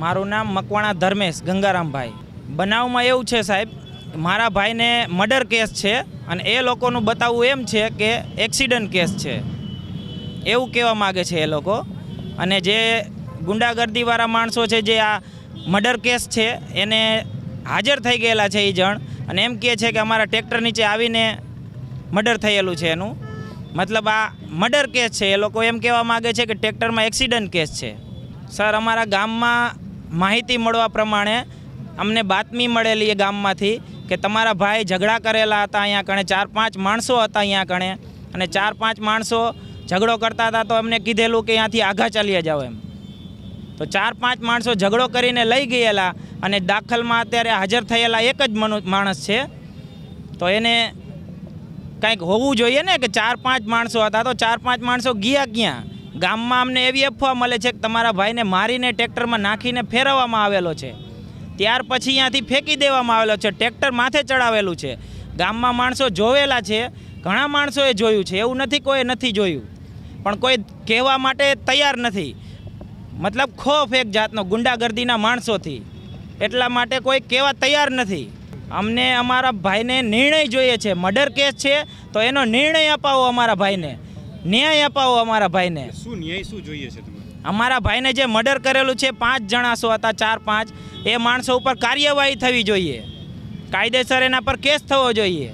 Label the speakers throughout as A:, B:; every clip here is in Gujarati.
A: મારું નામ મકવાણા ધર્મેશ ગંગારામભાઈ. બનાવમાં એવું છે સાહેબ, મારા ભાઈને મર્ડર કેસ છે અને એ લોકોનું બતાવવું એમ છે કે એક્સિડન્ટ કેસ છે. એવું કહેવા માગે છે એ લોકો. અને જે ગુંડાગર્દીવાળા માણસો છે, જે આ મર્ડર કેસ છે, એને હાજર થઈ ગયેલા છે એ જણ. અને એમ કહે છે કે અમારા ટ્રેક્ટર નીચે આવીને મર્ડર થયેલું છે એનું. મતલબ આ મર્ડર કેસ છે, એ લોકો એમ કહેવા માગે છે કે ટ્રેક્ટરમાં એક્સિડન્ટ કેસ છે. સર, અમારા ગામમાં માહિતી મળવા પ્રમાણે અમને બાતમી મળેલી એ ગામમાંથી કે તમારા ભાઈ ઝઘડા કરેલા હતા અહીંયા કણે, ચાર પાંચ માણસો હતા અહીંયા કણે અને ચાર પાંચ માણસો ઝઘડો કરતા હતા તો એમને કીધેલું કે અહીંયાથી આઘા ચાલ્યા જાઓ એમ. તો ચાર પાંચ માણસો ઝઘડો કરીને લઈ ગયેલા અને દાખલમાં અત્યારે હાજર થયેલા એક જ માણસ છે. તો એને કંઈક હોવું જોઈએ ને કે ચાર પાંચ માણસો હતા તો ચાર પાંચ માણસો ગયા ક્યાં? ગામમાં અમને એવી અફવા મળે છે કે તમારા ભાઈને મારીને ટ્રેક્ટરમાં નાખીને ફેરવવામાં આવેલો છે. ત્યાર પછી અહીંયાથી ફેંકી દેવામાં આવેલો છે, ટ્રેક્ટર માથે ચડાવેલું છે. ગામમાં માણસો જોવેલા છે, ઘણા માણસોએ જોયું છે, એવું નથી કોઈ નથી જોયું. પણ કોઈ કહેવા માટે તૈયાર નથી. મતલબ ખોફ એક જાતનો, ગુંડાગર્દીના માણસોથી. એટલા માટે કોઈ કહેવા તૈયાર નથી. અમને અમારા ભાઈને નિર્ણય જોઈએ છે, મર્ડર કેસ છે, તો એનો નિર્ણય અપાવો અમારા ભાઈને. ન્યાય અપાવો અમારા ભાઈને.
B: શું ન્યાય શું જોઈએ છે તમારે?
A: અમારા ભાઈને જે મર્ડર કરેલું છે પાંચ જણા શું હતા ચાર પાંચ એ માણસો ઉપર કાર્યવાહી થવી જોઈએ. કાયદેસર એના પર કેસ થવો જોઈએ.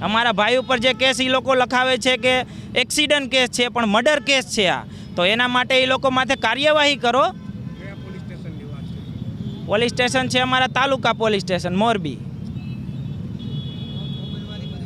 A: અમારા ભાઈ ઉપર જે કેસ એ લોકો લખાવે છે કે એક્સિડન્ટ કેસ છે પણ મર્ડર કેસ છે આ. તો એના માટે એ લોકો માથે કાર્યવાહી કરો. પોલીસ સ્ટેશન છે અમારા તાલુકા પોલીસ સ્ટેશન મોરબી.